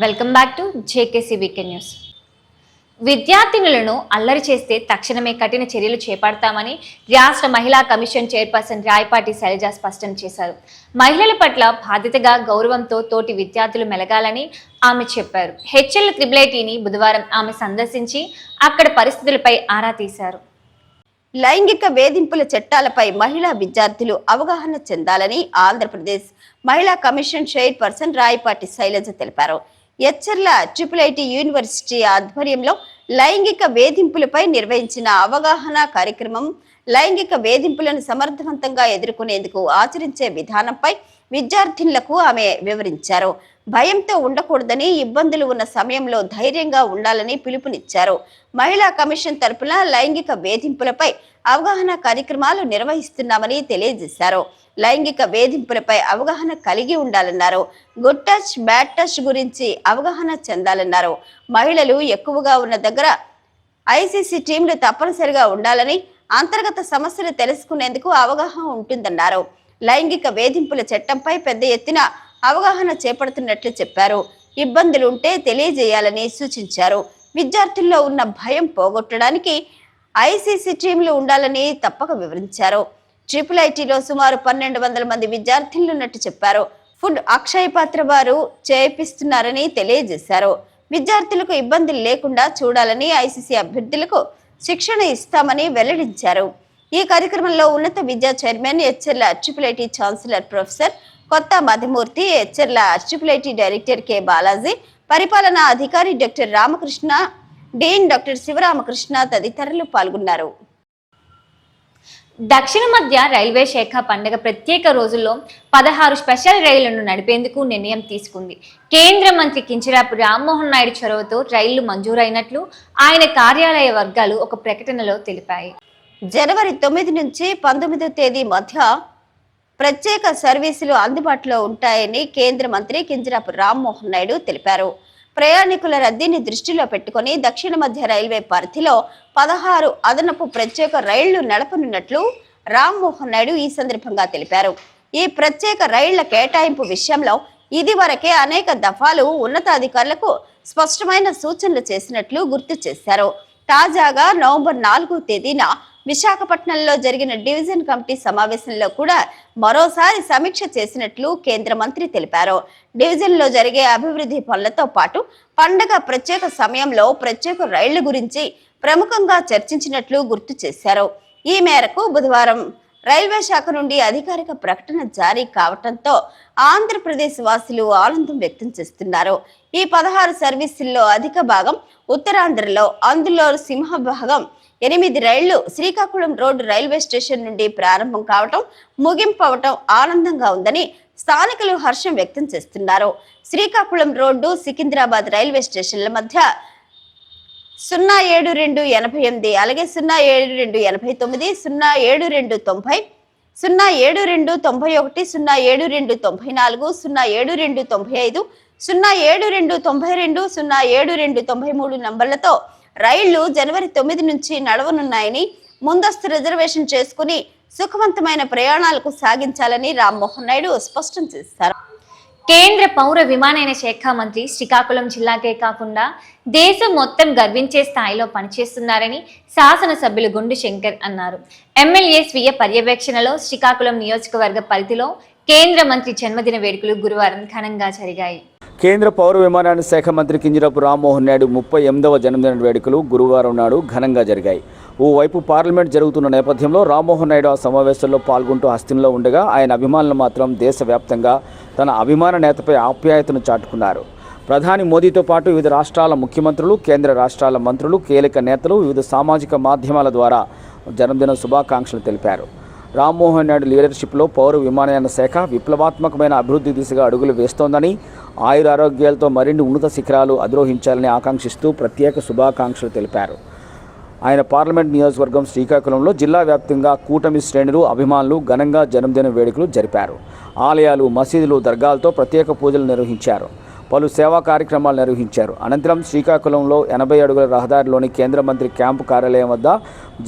Welcome back to JKC weekend news విద్యార్థినులను అల్లరి చేస్తే తక్షణమే కఠిన చర్యలు చేపడతామని రాష్ట్ర మహిళా కమిషన్ చైర్పర్సన్ రాయపాటి శైలజ స్పష్టం చేశారు. మహిళల పట్ల బాధ్యతగా గౌరవంతో తోటి విద్యార్థులు మెలగాలని ఆమె చెప్పారు. హెచ్ఎల్ త్రిబులైటీని బుధవారం ఆమె సందర్శించి అక్కడ పరిస్థితులపై ఆరా తీశారు. లైంగిక వేధింపుల చట్టాలపై మహిళా విద్యార్థులు అవగాహన చెందాలని ఆంధ్రప్రదేశ్ మహిళా కమిషన్ చైర్పర్సన్ రాయపాటి శైలజ తెలిపారు. ఎచ్చర్ల ట్రిపుల్ ఐటీ యూనివర్సిటీ ఆధ్వర్యంలో లైంగిక వేధింపులపై నిర్వహించిన అవగాహన కార్యక్రమం లైంగిక వేధింపులను సమర్థవంతంగా ఎదుర్కొనేందుకు ఆచరించే విధానంపై విద్యార్థినులకు ఆమె వివరించారు. భయంతో ఉండకూడదని ఇబ్బందులు ఉన్న సమయంలో ధైర్యంగా ఉండాలని పిలుపునిచ్చారు. మహిళా కమిషన్ తరపున లైంగిక వేధింపులపై అవగాహన కార్యక్రమాలు నిర్వహిస్తున్నామని తెలియజేశారు. లైంగిక వేధింపులపై అవగాహన కలిగి ఉండాలన్నారు. గుడ్ టచ్ బ్యాడ్ టచ్ గురించి అవగాహన చెందాలన్నారు. మహిళలు ఎక్కువగా ఉన్న దగ్గర ఐసీసీ టీంలు తప్పనిసరిగా ఉండాలని అంతర్గత సమస్యలు తెలుసుకునేందుకు అవగాహన ఉంటుందన్నారు. లైంగిక వేధింపుల చట్టంపై పెద్ద ఎత్తున అవగాహన చేపడుతున్నట్లు చెప్పారు. ఇబ్బందులుంటే తెలియజేయాలని సూచించారు. విద్యార్థుల్లో ఉన్న భయం పోగొట్టడానికి ఐసీసీ టీంలు ఉండాలని తప్పక వివరించారు. ట్రిపుల్ ఐటీలో సుమారు పన్నెండు వందల మంది విద్యార్థులు ఉన్నట్టు చెప్పారు. ఫుడ్ అక్షయ పాత్ర వారు చేపిస్తున్నారని తెలియజేశారు. విద్యార్థులకు ఇబ్బందులు లేకుండా చూడాలని ఐసీసీ అభ్యర్థులకు శిక్షణ ఇస్తామని వెల్లడించారు. ఈ కార్యక్రమంలో ఉన్నత విద్యా chairman HL triple IT chancellor professor Kotha Madhumurthy హెచ్ఎర్ల triple IT director K Balaji పరిపాలనా అధికారి doctor Ramakrishna dean doctor Sivaramakrishna తదితరులు పాల్గొన్నారు. దక్షిణ మధ్య రైల్వే శాఖ పండగ ప్రత్యేక రోజుల్లో పదహారు స్పెషల్ రైళ్ళను నడిపేందుకు నిర్ణయం తీసుకుంది. కేంద్ర మంత్రి కించరాపు రామ్మోహన్ నాయుడు చొరవతో రైళ్ళు మంజూరైనట్లు ఆయన కార్యాలయ వర్గాలు ఒక ప్రకటనలో తెలిపాయి. జనవరి తొమ్మిది నుంచి పంతొమ్మిదో తేదీ మధ్య ప్రత్యేక సర్వీసులు అందుబాటులో ఉంటాయని కేంద్ర మంత్రి కింజరాపు రామ్మోహన్ నాయుడు తెలిపారు. ప్రయాణికుల రద్దీని దృష్టిలో పెట్టుకొని దక్షిణ మధ్య రైల్వే పరిధిలో పదహారు అదనపు ప్రత్యేక రైళ్ళు నడపనున్నట్లు రామ్మోహన్ నాయుడు ఈ సందర్భంగా తెలిపారు. ఈ ప్రత్యేక రైళ్ళ కేటాయింపు విషయంలో ఇదివరకే అనేక దఫాలు ఉన్నతాధికారులకు స్పష్టమైన సూచనలు చేసినట్లు గుర్తు చేశారు. తాజాగా నవంబర్ నాలుగో తేదీన విశాఖపట్నంలో జరిగిన డివిజన్ కమిటీ సమావేశంలో కూడా మరోసారి సమీక్ష చేసినట్లు కేంద్ర మంత్రి తెలిపారు. డివిజన్లో జరిగే అభివృద్ధి పనులతో పాటు పండగ ప్రత్యేక సమయంలో ప్రత్యేక రైళ్ళ గురించి ప్రముఖంగా చర్చించినట్లు గుర్తు చేశారు. ఈ మేరకు బుధవారం రైల్వే శాఖ నుండి అధికారిక ప్రకటన జారీ కావటంతో ఆంధ్రప్రదేశ్ వాసులు ఆనందం వ్యక్తం చేస్తున్నారు. ఈ పదహారు సర్వీసుల్లో అధిక భాగం ఉత్తరాంధ్రలో అందులో సింహభాగం ఎనిమిది రైళ్ళు శ్రీకాకుళం రోడ్డు రైల్వే స్టేషన్ నుండి ప్రారంభం కావటం ముగింపు అవటం ఆనందంగా ఉందని స్థానికులు హర్షం వ్యక్తం చేస్తున్నారు. శ్రీకాకుళం రోడ్డు సికింద్రాబాద్ రైల్వే స్టేషన్ల మధ్య సున్నా ఏడు రెండు ఎనభై ఎనిమిది అలాగే సున్నా ఏడు రెండు ఎనభై తొమ్మిది సున్నా ఏడు రెండు తొంభై సున్నా ఏడు రెండు తొంభై ఒకటి సున్నా ఏడు రెండు తొంభై నాలుగు సున్నా ఏడు రెండు తొంభై ఐదు సున్నా ఏడు రెండు తొంభై రెండు సున్నా ఏడు రెండు తొంభై మూడు నంబర్లతో రైళ్ళు జనవరి తొమ్మిది నుంచి నడవనున్నాయని ముందస్తు రిజర్వేషన్ చేసుకుని సుఖవంతమైన ప్రయాణాలకు సాగించాలని రామ్మోహన్ నాయుడు స్పష్టం చేశారు. కేంద్ర పౌర విమానయాన శాఖ మంత్రి శ్రీకాకుళం జిల్లాకే కాకుండా దేశం మొత్తం గర్వించే స్థాయిలో పనిచేస్తున్నారని శాసనసభ్యులు గుండు శంకర్ అన్నారు. ఎమ్మెల్యే స్వీయ పర్యవేక్షణలో శ్రీకాకుళం నియోజకవర్గ పరిధిలో కేంద్ర మంత్రి జన్మదిన వేడుకలు గురువారం ఘనంగా జరిగాయి. కేంద్ర పౌర విమానయాన శాఖ మంత్రి కింజరాపు రామ్మోహన్ నాయుడు ముప్పై ఎనిమిదవ జన్మదిన వేడుకలు గురువారం నాడు ఘనంగా జరిగాయి. ఓవైపు పార్లమెంట్ జరుగుతున్న నేపథ్యంలో రామ్మోహన్ నాయుడు ఆ సమావేశంలో పాల్గొంటూ హస్తిలో ఉండగా ఆయన అభిమానులు మాత్రం దేశవ్యాప్తంగా తన అభిమాన నేతపై ఆప్యాయతను చాటుకున్నారు. ప్రధాని మోదీతో పాటు వివిధ రాష్ట్రాల ముఖ్యమంత్రులు కేంద్ర రాష్ట్రాల మంత్రులు కీలక నేతలు వివిధ సామాజిక మాధ్యమాల ద్వారా జన్మదిన శుభాకాంక్షలు తెలిపారు. రామ్మోహన్ నాయుడు లీడర్షిప్లో పౌర విమానయాన శాఖ విప్లవాత్మకమైన అభివృద్ధి దిశగా అడుగులు వేస్తోందని ఆయుర ఆరోగ్యాలతో మరిన్ని ఉన్నత శిఖరాలు అధిరోహించాలని ఆకాంక్షిస్తూ ప్రత్యేక శుభాకాంక్షలు తెలిపారు. ఆయన పార్లమెంట్ నియోజకవర్గం శ్రీకాకుళంలో జిల్లా వ్యాప్తంగా కూటమి శ్రేణులు అభిమానులు ఘనంగా జన్మదిన వేడుకలు జరిపారు. ఆలయాలు మసీదులు దర్గాలతో ప్రత్యేక పూజలు నిర్వహించారు. పలు సేవా కార్యక్రమాలు నిర్వహించారు. అనంతరం శ్రీకాకుళంలో ఎనభై అడుగుల రహదారిలోని కేంద్ర మంత్రి క్యాంపు కార్యాలయం వద్ద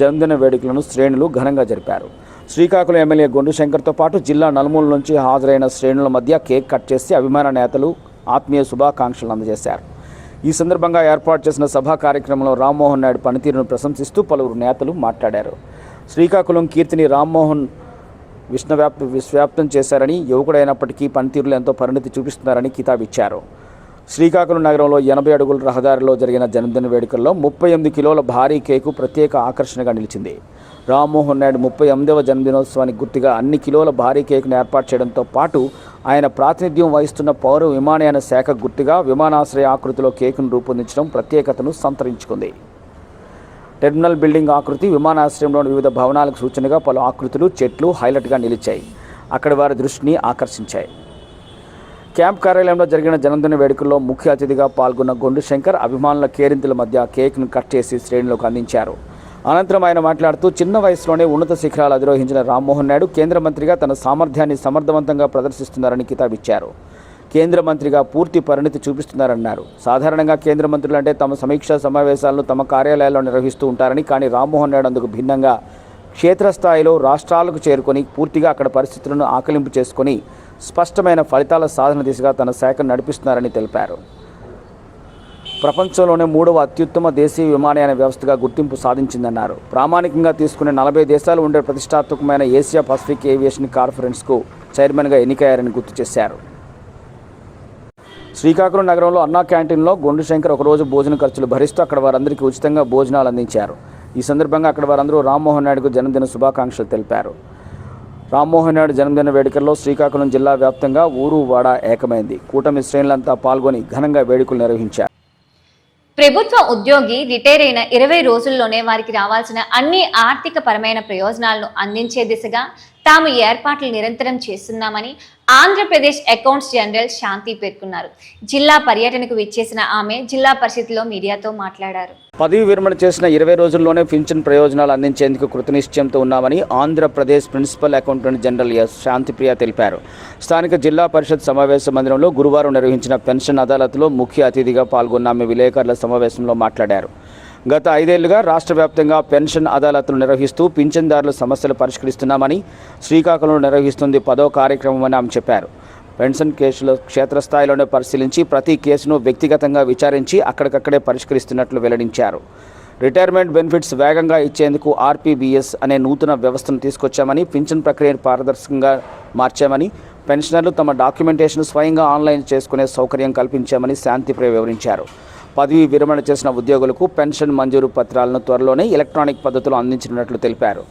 జన్మదిన వేడుకలను శ్రేణులు ఘనంగా జరిపారు. శ్రీకాకుళం ఎమ్మెల్యే గొండు శంకర్తో పాటు జిల్లా నలుమూల నుంచి హాజరైన శ్రేణుల మధ్య కేక్ కట్ చేసి అభిమాన నేతలు ఆత్మీయ శుభాకాంక్షలు అందజేశారు. ఈ సందర్భంగా ఏర్పాటు చేసిన సభా కార్యక్రమంలో రామ్మోహన్ నాయుడు పనితీరును ప్రశంసిస్తూ పలువురు నేతలు మాట్లాడారు. శ్రీకాకుళం కీర్తిని రామ్మోహన్ విష్ణువ్యాప్త విశ్వవ్యాప్తం చేశారని యువకుడైనప్పటికీ పనితీరులు ఎంతో పరిణితి చూపిస్తున్నారని కితాబిచ్చారు. శ్రీకాకుళం నగరంలో ఎనభై అడుగుల రహదారిలో జరిగిన జన్మదిన వేడుకల్లో ముప్పై ఎనిమిది కిలోల భారీ కేకు ప్రత్యేక ఆకర్షణగా నిలిచింది. రామ్మోహన్ నాయుడు ముప్పై ఎనిమిదవ జన్మదినోత్సవానికి గుర్తుగా అన్ని కిలోల భారీ కేకును ఏర్పాటు చేయడంతో పాటు ఆయన ప్రాతినిధ్యం వహిస్తున్న పౌర విమానయాన శాఖ గుర్తుగా విమానాశ్రయ ఆకృతిలో కేకును రూపొందించడం ప్రత్యేకతను సంతరించుకుంది. టెర్మినల్ బిల్డింగ్ ఆకృతి విమానాశ్రయంలోని వివిధ భవనాలకు సూచనగా పలు ఆకృతులు చెట్లు హైలైట్గా నిలిచాయి. అక్కడి వారి దృష్టిని ఆకర్షించాయి. క్యాంప్ కార్యాలయంలో జరిగిన జన్మదిన వేడుకల్లో ముఖ్య అతిథిగా పాల్గొన్న గొండు శంకర్ అభిమానుల కేరింతల మధ్య కేక్ను కట్ చేసి శ్రేణులకు అందించారు. అనంతరం ఆయన మాట్లాడుతూ చిన్న వయసులోనే ఉన్నత శిఖరాలు అధిరోహించిన రామ్మోహన్ నాయుడు కేంద్ర మంత్రిగా తన సామర్థ్యాన్ని సమర్థవంతంగా ప్రదర్శిస్తున్నారని కితాబిచ్చారు. కేంద్ర మంత్రిగా పూర్తి పరిణతి చూపిస్తున్నారన్నారు. సాధారణంగా కేంద్ర మంత్రులు అంటే తమ సమీక్షా సమావేశాలను తమ కార్యాలయాల్లో నిర్వహిస్తూ ఉంటారని కానీ రామ్మోహన్ నాయుడు అందుకు భిన్నంగా క్షేత్రస్థాయిలో రాష్ట్రాలకు చేరుకొని పూర్తిగా అక్కడ పరిస్థితులను ఆకలింపు చేసుకొని స్పష్టమైన ఫలితాల సాధన దిశగా తన శాఖను నడిపిస్తున్నారని తెలిపారు. ప్రపంచంలోనే మూడవ అత్యుత్తమ దేశీయ విమానయాన వ్యవస్థగా గుర్తింపు సాధించిందన్నారు. ప్రామాణికంగా తీసుకునే నలభై దేశాలు ఉండే ప్రతిష్టాత్మకమైన ఏసియా పసిఫిక్ ఏవియేషన్ కాన్ఫరెన్స్కు చైర్మన్గా ఎన్నికయ్యారని గుర్తు చేశారు. శ్రీకాకుళం నగరంలో అన్నా క్యాంటీన్లో గొండు శంకర్ ఒకరోజు భోజన ఖర్చులు భరిస్తూ అక్కడ వారందరికీ ఉచితంగా భోజనాలు అందించారు. ఈ సందర్భంగా అక్కడ వారందరూ రామ్మోహన్ నాయుడుకు జన్మదిన శుభాకాంక్షలు తెలిపారు. రామ్మోహన్ నాయుడు జన్మదిన వేడుకల్లో శ్రీకాకుళం జిల్లా వ్యాప్తంగా ఊరు వాడ ఏకమైంది. కూటమి శ్రేణులంతా పాల్గొని ఘనంగా వేడుకలు నిర్వహించారు. ప్రభుత్వ ఉద్యోగి రిటైర్ అయిన ఇరవై రోజుల్లోనే వారికి రావాల్సిన అన్ని ఆర్థిక పరమైన ప్రయోజనాలను అందించే దిశగా తాము ఏర్పాట్లు నిరంతరం చేస్తున్నామని ఆంధ్రప్రదేశ్ అకౌంట్స్ జనరల్ శాంతి పేర్కొన్నారు. జిల్లా పర్యటనకు విచ్చేసిన ఆమె జిల్లా పరిషత్లో మీడియాతో మాట్లాడారు. పదవి విరమణ చేసిన ఇరవై రోజుల్లోనే పింఛన్ ప్రయోజనాలు అందించేందుకు కృతనిశ్చయంతో ఉన్నామని Andhra Pradesh principal accountant general S. Shantipriya తెలిపారు. స్థానిక జిల్లా పరిషత్ సమావేశ మందిరంలో గురువారం నిర్వహించిన పెన్షన్ అదాలత్లో ముఖ్య అతిథిగా పాల్గొన్న ఆమె విలేకరుల సమావేశంలో మాట్లాడారు. గత ఐదేళ్ళుగా రాష్ట్ర వ్యాప్తంగా పెన్షన్ అదాలత్లు నిర్వహిస్తూ పింఛన్దారుల సమస్యలు పరిష్కరిస్తున్నామని శ్రీకాకుళంలో నిర్వహిస్తుంది పదో కార్యక్రమమని ఆమె చెప్పారు. పెన్షన్ కేసులు క్షేత్రస్థాయిలోనే పరిశీలించి ప్రతి కేసును వ్యక్తిగతంగా విచారించి అక్కడికక్కడే పరిష్కరిస్తున్నట్లు వెల్లడించారు. రిటైర్మెంట్ బెనిఫిట్స్ వేగంగా ఇచ్చేందుకు ఆర్పీబీఎస్ అనే నూతన వ్యవస్థను తీసుకొచ్చామని పింఛన్ ప్రక్రియను పారదర్శకంగా మార్చామని పెన్షనర్లు తమ డాక్యుమెంటేషన్ స్వయంగా ఆన్లైన్ చేసుకునే సౌకర్యం కల్పించామని శాంతిప్రియ వివరించారు. పదవి విరమణ చేసిన ఉద్యోగులకు పెన్షన్ మంజూరు పత్రాలను త్వరలోనే ఎలక్ట్రానిక్ పద్ధతిలో అందించనున్నట్లు తెలిపారు.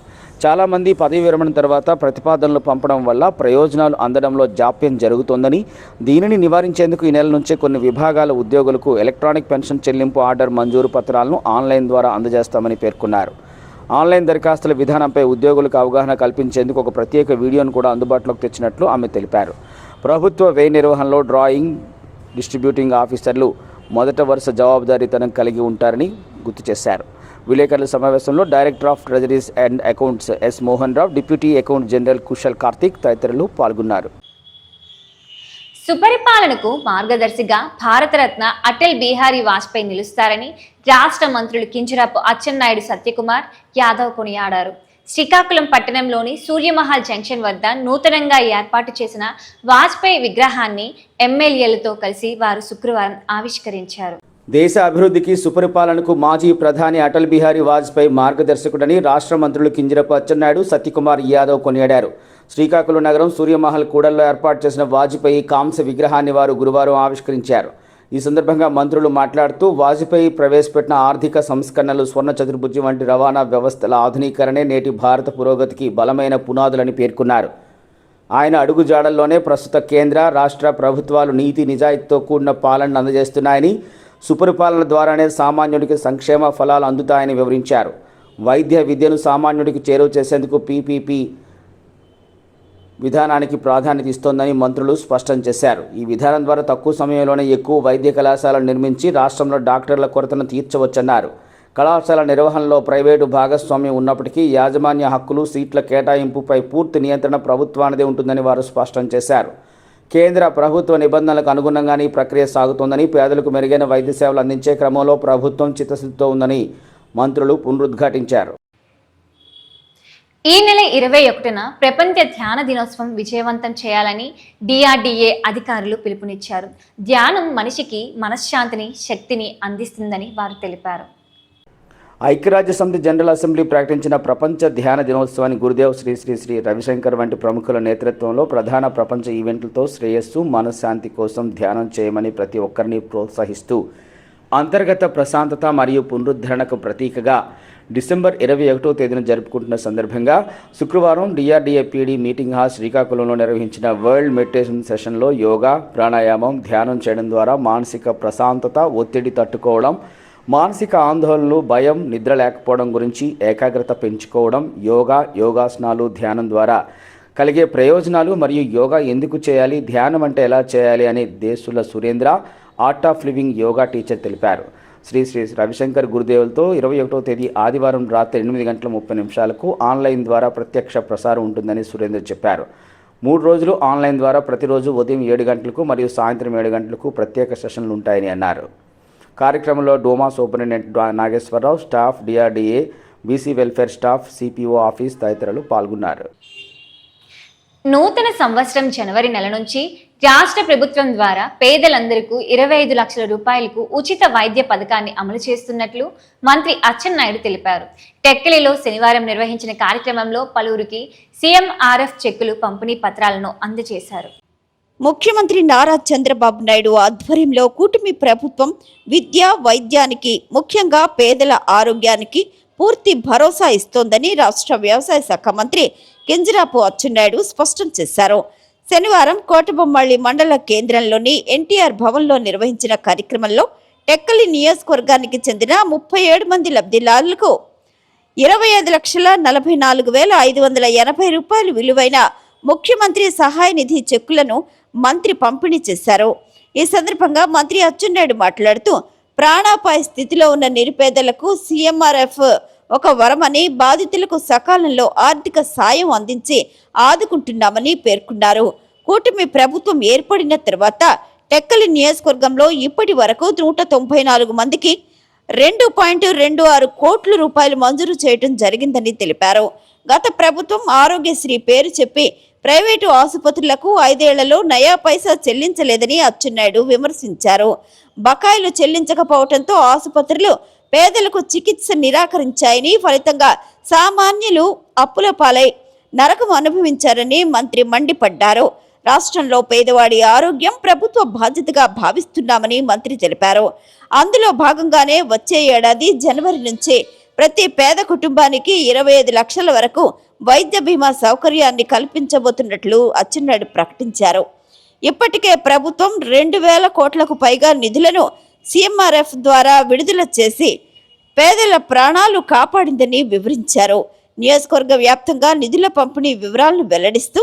చాలామంది పదవి విరమణ తర్వాత ప్రతిపాదనలు పంపడం వల్ల ప్రయోజనాలు అందడంలో జాప్యం జరుగుతోందని దీనిని నివారించేందుకు ఈ నెల నుంచే కొన్ని విభాగాల ఉద్యోగులకు ఎలక్ట్రానిక్ పెన్షన్ చెల్లింపు ఆర్డర్ మంజూరు పత్రాలను ఆన్లైన్ ద్వారా అందజేస్తామని పేర్కొన్నారు. ఆన్లైన్ దరఖాస్తుల విధానంపై ఉద్యోగులకు అవగాహన కల్పించేందుకు ఒక ప్రత్యేక వీడియోను కూడా అందుబాటులోకి తెచ్చినట్లు ఆమె తెలిపారు. ప్రభుత్వ వ్యయ నిర్వహణలో డ్రాయింగ్ డిస్ట్రిబ్యూటింగ్ ఆఫీసర్లు మొదట వరుస జవాబుదారీతనం కలిగి ఉంటారని గుర్తు చేశారు. విలేకరుల సమావేశంలో director of treasuries and accounts S Mohan Rao deputy account general Kushal Karthik తదితరులు పాల్గొన్నారు. సుపరిపాలనకు మార్గదర్శిగా భారతరత్న అటల్ బిహారీ వాజ్పేయి నిలుస్తారని రాష్ట్ర మంత్రులు కింజరాపు అచ్చెన్నాయుడు సత్యకుమార్ యాదవ్ కొనియాడారు. శ్రీకాకుళం పట్టణంలోని సూర్యమహల్ జంక్షన్ వద్ద నూతనంగా ఏర్పాటు చేసిన వాజ్పేయి విగ్రహాన్ని ఎమ్మెల్యేలతో కలిసి వారు శుక్రవారం ఆవిష్కరించారు. దేశ అభివృద్ధికి సుపరిపాలనకు మాజీ ప్రధాని అటల్ బిహారీ వాజ్పేయి మార్గదర్శకుడని రాష్ట్ర మంత్రులు కింజరపు అచ్చెన్నాయుడు సత్యకుమార్ యాదవ్ కొనియాడారు. శ్రీకాకుళం నగరం సూర్యమహల్ కూడల్లో ఏర్పాటు చేసిన వాజ్పేయి కాంస్య విగ్రహాన్ని వారు గురువారం ఆవిష్కరించారు. ఈ సందర్భంగా మంత్రులు మాట్లాడుతూ వాజ్పేయి ప్రవేశపెట్టిన ఆర్థిక సంస్కరణలు స్వర్ణ చతుర్భుజి వంటి రవాణా వ్యవస్థల ఆధునీకరణే నేటి భారత పురోగతికి బలమైన పునాదులని పేర్కొన్నారు. ఆయన అడుగుజాడల్లోనే ప్రస్తుత కేంద్ర రాష్ట్ర ప్రభుత్వాలు నీతి నిజాయితీతో కూడిన పాలనను అందజేస్తున్నాయని సుపరిపాలన ద్వారానే సామాన్యుడికి సంక్షేమ ఫలాలు అందుతాయని వివరించారు. వైద్య విద్యను సామాన్యుడికి చేరువ చేసేందుకు పీపీపీ విధానానికి ప్రాధాన్యత ఇస్తోందని మంత్రులు స్పష్టం చేశారు. ఈ విధానం ద్వారా తక్కువ సమయంలోనే ఎక్కువ వైద్య కళాశాలను నిర్మించి రాష్ట్రంలో డాక్టర్ల కొరతను తీర్చవచ్చన్నారు. కళాశాల నిర్వహణలో ప్రైవేటు భాగస్వామ్యం ఉన్నప్పటికీ యాజమాన్య హక్కులు సీట్ల కేటాయింపుపై పూర్తి నియంత్రణ ప్రభుత్వానిదే ఉంటుందని వారు స్పష్టం చేశారు. కేంద్ర ప్రభుత్వ నిబంధనలకు అనుగుణంగానే ఈ ప్రక్రియ సాగుతోందని పేదలకు మెరుగైన వైద్య సేవలు అందించే క్రమంలో ప్రభుత్వం చిత్తశుద్ధితో ఉందని మంత్రులు పునరుద్ఘాటించారు. ఈ నెల ఇరవై ఒకటిన ప్రపంచ ధ్యాన దినోత్సవం విజయవంతం చేయాలని డిఆర్డిఏ అధికారులు పిలుపునిచ్చారు. ధ్యానం మనిషికి మనశ్శాంతిని శక్తిని అందిస్తుందని వారు తెలిపారు. ఐక్యరాజ్య సమితి జనరల్ అసెంబ్లీ ప్రకటించిన ప్రపంచ ధ్యాన దినోత్సవాన్ని గురుదేవ్ శ్రీ శ్రీ శ్రీ రవిశంకర్ వంటి ప్రముఖుల నేతృత్వంలో ప్రధాన ప్రపంచ ఈవెంట్లతో శ్రేయస్సు మనశ్శాంతి కోసం ధ్యానం చేయమని ప్రతి ఒక్కరిని ప్రోత్సహిస్తూ అంతర్గత ప్రశాంతత మరియు పునరుద్ధరణకు ప్రతీకగా డిసెంబర్ ఇరవై ఒకటో తేదీన జరుపుకుంటున్న సందర్భంగా శుక్రవారం డిఆర్డీఏ పీడీ మీటింగ్ హాల్ శ్రీకాకుళంలో నిర్వహించిన వరల్డ్ మెడిటేషన్ సెషన్లో యోగా ప్రాణాయామం ధ్యానం చేయడం ద్వారా మానసిక ప్రశాంతత ఒత్తిడి తట్టుకోవడం మానసిక ఆందోళనలు భయం నిద్ర లేకపోవడం గురించి ఏకాగ్రత పెంచుకోవడం యోగా యోగాసనాలు ధ్యానం ద్వారా కలిగే ప్రయోజనాలు మరియు యోగా ఎందుకు చేయాలి ధ్యానం అంటే ఎలా చేయాలి అని Deshula Surendra Art of Living yoga teacher తెలిపారు. శ్రీ శ్రీ రవిశంకర్ గురుదేవులతో ఇరవై ఒకటో తేదీ ఆదివారం రాత్రి ఎనిమిది గంటల ముప్పై నిమిషాలకు ఆన్లైన్ ద్వారా ప్రత్యక్ష ప్రసారం ఉంటుందని సురేందర్ చెప్పారు. మూడు రోజులు ఆన్లైన్ ద్వారా ప్రతిరోజు ఉదయం ఏడు గంటలకు మరియు సాయంత్రం ఏడు గంటలకు ప్రత్యేక సెషన్లు ఉంటాయని అన్నారు. కార్యక్రమంలో డోమా superintendent Nageswararao staff DRDA BC welfare staff CPO office తదితరులు పాల్గొన్నారు. నూతన సంవత్సరం జనవరి నెల నుంచి రాష్ట్ర ప్రభుత్వం ద్వారా పేదలందరికీ ఇరవై ఐదు లక్షల రూపాయలకు ఉచిత వైద్య పథకాన్ని అమలు చేస్తున్నట్లు మంత్రి అచ్చెన్నాయుడు తెలిపారు. టెక్కలిలో శనివారం నిర్వహించిన కార్యక్రమంలో పలువురికి సీఎంఆర్ఎఫ్ చెక్కులు పంపిణీ పత్రాలను అందజేశారు. ముఖ్యమంత్రి నారా చంద్రబాబు నాయుడు ఆధ్వర్యంలో కూటమి ప్రభుత్వం విద్య వైద్యానికి ముఖ్యంగా పేదల ఆరోగ్యానికి పూర్తి భరోసా ఇస్తోందని రాష్ట్ర వ్యవసాయ శాఖ మంత్రి కింజరాపు అచ్చెన్నాయుడు స్పష్టం చేశారు. శనివారం కోటబొమ్మళ్ళి మండల కేంద్రంలోని ఎన్టీఆర్ భవన్లో నిర్వహించిన కార్యక్రమంలో టెక్కలి నియోజకవర్గానికి చెందిన ముప్పై ఏడు మంది లబ్ధిదారులకు ఇరవై ఐదు లక్షల నలభై నాలుగు వేల ఐదు వందల ఎనభై రూపాయలు విలువైన ముఖ్యమంత్రి సహాయ నిధి చెక్కులను మంత్రి పంపిణీ చేశారు. ఈ సందర్భంగా మంత్రి అచ్చెన్నాయుడు మాట్లాడుతూ ప్రాణాపాయ స్థితిలో ఉన్న నిరుపేదలకు సీఎంఆర్ఎఫ్ ఒక వరమని బాధితులకు సకాలంలో ఆర్థిక సాయం అందించి ఆదుకుంటున్నామని పేర్కొన్నారు. కూటమి ప్రభుత్వం ఏర్పడిన తర్వాత టెక్కలి నియోజకవర్గంలో ఇప్పటి వరకు నూట తొంభై నాలుగు మందికి రెండు పాయింట్ రెండు ఆరు కోట్ల రూపాయలు మంజూరు చేయడం జరిగిందని తెలిపారు. గత ప్రభుత్వం ఆరోగ్యశ్రీ పేరు చెప్పి ప్రైవేటు ఆసుపత్రులకు ఐదేళ్ళలో నయా పైసా చెల్లించలేదని అచ్చెన్నాయుడు విమర్శించారు. బకాయిలు చెల్లించకపోవడంతో ఆసుపత్రులు పేదలకు చికిత్స నిరాకరించాయని ఫలితంగా సామాన్యులు అప్పుల పాలై నరకం అనుభవించారని మంత్రి మండిపడ్డారు. రాష్ట్రంలో పేదవాడి ఆరోగ్యం ప్రభుత్వ బాధ్యతగా భావిస్తున్నామని మంత్రి తెలిపారు. అందులో భాగంగానే వచ్చే ఏడాది జనవరి నుంచి ప్రతి పేద కుటుంబానికి ఇరవై ఐదు లక్షల వరకు వైద్య బీమా సౌకర్యాన్ని కల్పించబోతున్నట్లు అచ్చెన్నాయుడు ప్రకటించారు. ఇప్పటికే ప్రభుత్వం రెండు వేల కోట్లకు పైగా నిధులను సీఎంఆర్ఎఫ్ ద్వారా విడుదల చేసి పేదల ప్రాణాలు కాపాడిందని వివరించారు. నియోజకవర్గ వ్యాప్తంగా నిధుల పంపిణీ వివరాలను వెల్లడిస్తూ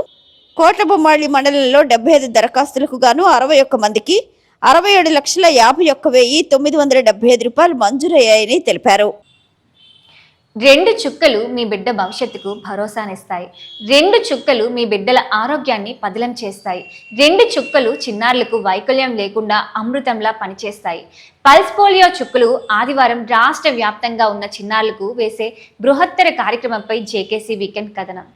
కోటబొమ్మాళి మండలంలో డెబ్బై ఐదు దరఖాస్తులకు గాను అరవై ఒక్క మందికి అరవై ఏడు లక్షల యాభై ఒక్క వెయ్యి తొమ్మిది వందల డెబ్బై ఐదు రూపాయలు మంజూరయ్యాయని తెలిపారు. రెండు చుక్కలు మీ బిడ్డ భవిష్యత్తుకు భరోసానిస్తాయి రెండు చుక్కలు మీ బిడ్డల ఆరోగ్యాన్ని పదిలం చేస్తాయి. రెండు చుక్కలు చిన్నారులకు వైకల్యం లేకుండా అమృతంలా పనిచేస్తాయి. పల్స్ పోలియో చుక్కలు ఆదివారం రాష్ట్ర వ్యాప్తంగా ఉన్న చిన్నారులకు వేసే బృహత్తర కార్యక్రమంపై జేకేసీ వీకెండ్ కథనం.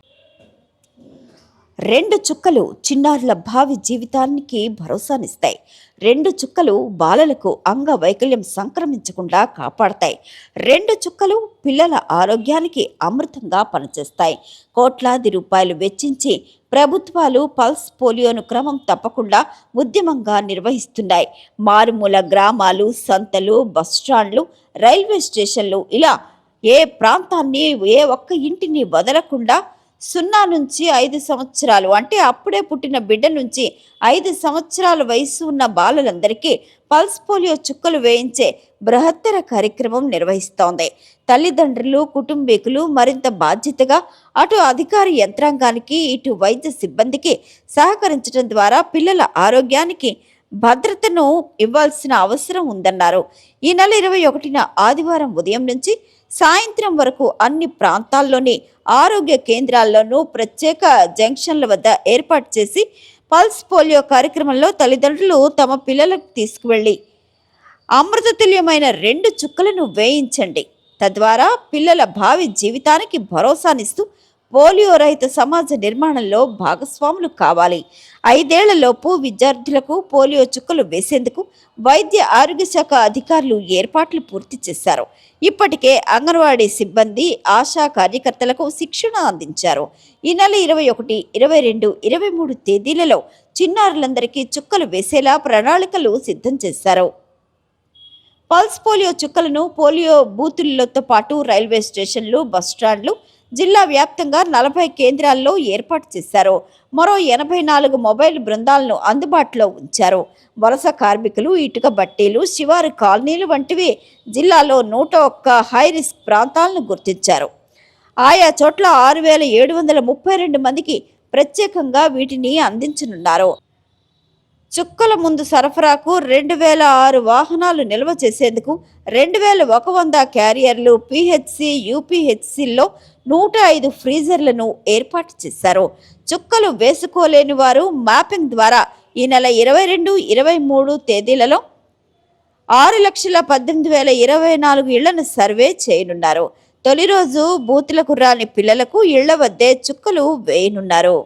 రెండు చుక్కలు చిన్నారుల భావి జీవితానికి భరోసానిస్తాయి. రెండు చుక్కలు బాలలకు అంగవైకల్యం సంక్రమించకుండా కాపాడతాయి. రెండు చుక్కలు పిల్లల ఆరోగ్యానికి అమృతంగా పనిచేస్తాయి. కోట్లాది రూపాయలు వెచ్చించి ప్రభుత్వాలు పల్స్ పోలియోను క్రమం తప్పకుండా ఉద్యమంగా నిర్వహిస్తున్నాయి. మారుమూల గ్రామాలు సంతలు బస్టాండ్లు రైల్వే స్టేషన్లు ఇలా ఏ ప్రాంతాన్ని ఏ ఒక్క ఇంటిని వదలకుండా సున్నా నుంచి ఐదు సంవత్సరాలు. అంటే అప్పుడే పుట్టిన బిడ్డ నుంచి ఐదు సంవత్సరాల వయసు ఉన్న బాలలందరికీ పల్స్ పోలియో చుక్కలు వేయించే బృహత్తర కార్యక్రమం నిర్వహిస్తోంది. తల్లిదండ్రులు కుటుంబీకులు మరింత బాధ్యతగా అటు అధికార యంత్రాంగానికి ఇటు వైద్య సిబ్బందికి సహకరించడం ద్వారా పిల్లల ఆరోగ్యానికి భద్రతను ఇవ్వాల్సిన అవసరం ఉందన్నారు. ఈ నెల ఇరవై ఒకటిన ఆదివారం ఉదయం నుంచి సాయంత్రం వరకు అన్ని ప్రాంతాల్లోని ఆరోగ్య కేంద్రాల్లోనూ ప్రత్యేక జంక్షన్ల వద్ద ఏర్పాటు చేసి పల్స్ పోలియో కార్యక్రమంలో తల్లిదండ్రులు తమ పిల్లలకు తీసుకువెళ్ళి అమృతతుల్యమైన రెండు చుక్కలను వేయించండి. తద్వారా పిల్లల భావి జీవితానికి భరోసానిస్తూ పోలియో రహిత సమాజ నిర్మాణంలో భాగస్వాములు కావాలి. ఐదేళ్ళలోపు విద్యార్థులకు పోలియో చుక్కలు వేసేందుకు వైద్య ఆరోగ్య శాఖ అధికారులు ఏర్పాట్లు పూర్తి చేశారు. ఇప్పటికే అంగన్వాడీ సిబ్బంది ఆశా కార్యకర్తలకు శిక్షణ అందించారు. ఈ నెల ఇరవై ఒకటి ఇరవై రెండు ఇరవై మూడు తేదీలలో చిన్నారులందరికీ చుక్కలు వేసేలా ప్రణాళికలు సిద్ధం చేశారు. పల్స్ పోలియో చుక్కలను పోలియో బూతులతో పాటు రైల్వే స్టేషన్లు బస్టాండ్లు జిల్లా వ్యాప్తంగా నలభై కేంద్రాల్లో ఏర్పాటు చేశారు. మరో ఎనభై నాలుగు మొబైల్ బృందాలను అందుబాటులో ఉంచారు. వలస కార్మికులు ఇటుక బట్టీలు శివారు కాలనీలు వంటివి జిల్లాలో నూట ఒక్క హై రిస్క్ ప్రాంతాలను గుర్తించారు. ఆయా చోట్ల ఆరు వేల ఏడు వందల ముప్పై రెండు మందికి ప్రత్యేకంగా వీటిని అందించనున్నారు. చుక్కల ముందు సరఫరాకు రెండు వేల ఆరు వాహనాలు నిల్వ చేసేందుకు రెండు వేల ఒక వంద క్యారియర్లు పిహెచ్సి యూపీహెచ్సిల్లో నూట ఐదు ఫ్రీజర్లను ఏర్పాటు చేశారు. చుక్కలు వేసుకోలేని వారు మ్యాపింగ్ ద్వారా ఈ నెల ఇరవై రెండు ఇరవై మూడు తేదీలలో ఆరు లక్షల పద్దెనిమిది వేల ఇరవై నాలుగు ఇళ్ళను సర్వే చేయనున్నారు. తొలి రోజు బూతులకు రాని పిల్లలకు ఇళ్ళ వద్దే చుక్కలు వేయనున్నారు.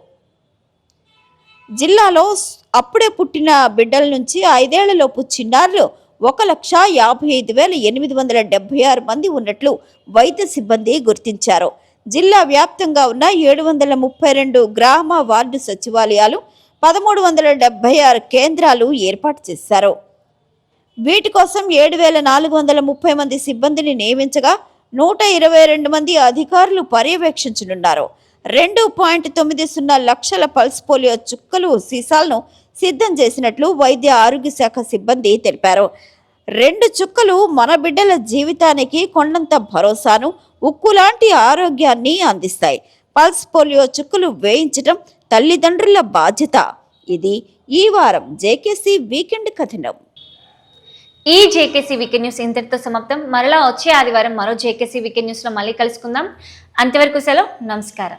జిల్లాలో అప్పుడే పుట్టిన బిడ్డల నుంచి ఐదేళ్ళలోపు చిన్నారులు ఒక లక్ష యాభై ఐదు వేల ఎనిమిది వందల డెబ్బై ఆరు మంది ఉన్నట్లు వైద్య సిబ్బంది గుర్తించారు. జిల్లా వ్యాప్తంగా ఉన్న ఏడు వందల ముప్పై రెండు గ్రామ వార్డు సచివాలయాలు పదమూడు వందల డెబ్బై ఆరు కేంద్రాలు ఏర్పాటు చేశారు. వీటి కోసం ఏడు వేల నాలుగు వందల ముప్పై మంది సిబ్బందిని నియమించగా నూట ఇరవై రెండు మంది అధికారులు పర్యవేక్షించనున్నారు. రెండు పాయింట్ తొమ్మిది సున్నా లక్షల పల్స్ పోలియో చుక్కలు సీసాలను సిద్ధం చేసినట్లు వైద్య ఆరోగ్య శాఖ సిబ్బంది తెలిపారు. రెండు చుక్కలు మన బిడ్డల జీవితానికి కొండంత భరోసాను ఉక్కు లాంటి ఆరోగ్యాన్ని అందిస్తాయి. పల్స్ పోలియో చుక్కలు వేయించడం తల్లిదండ్రుల బాధ్యత. ఇది ఈ వారం జేకేసీ వీకెండ్ కథనం. ఈ జేకేసీ వీకెండ్ న్యూస్ ఇంతటితో సమాప్తం. మరలా వచ్చే ఆదివారం మరో జేకేసీ వీకెండ్ న్యూస్లో మళ్ళీ కలుసుకుందాం. అంతవరకు సెలవు నమస్కారం.